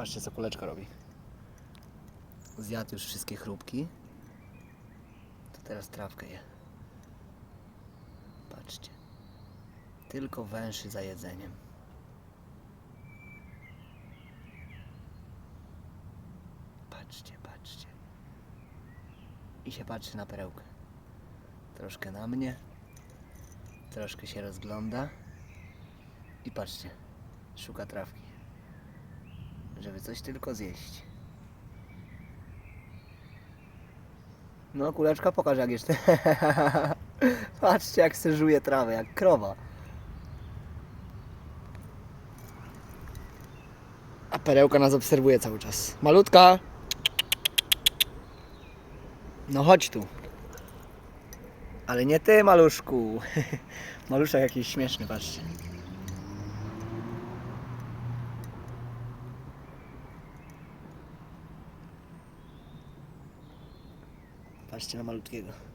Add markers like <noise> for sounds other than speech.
Patrzcie co kuleczka robi. Zjadł już wszystkie chrupki. To teraz trawkę je. Patrzcie. Tylko węszy za jedzeniem. Patrzcie, patrzcie. I się patrzy na perełkę. Troszkę na mnie. Troszkę się rozgląda. I patrzcie. Szuka trawki. Żeby coś tylko zjeść. No, kuleczka, pokaż jak jeszcze. <laughs> Patrzcie, jak se żuje trawę, jak krowa. A perełka nas obserwuje cały czas. Malutka! No chodź tu. Ale nie ty, maluszku. <laughs> Maluszek jakiś śmieszny, patrzcie. Patrzcie na malutkiego.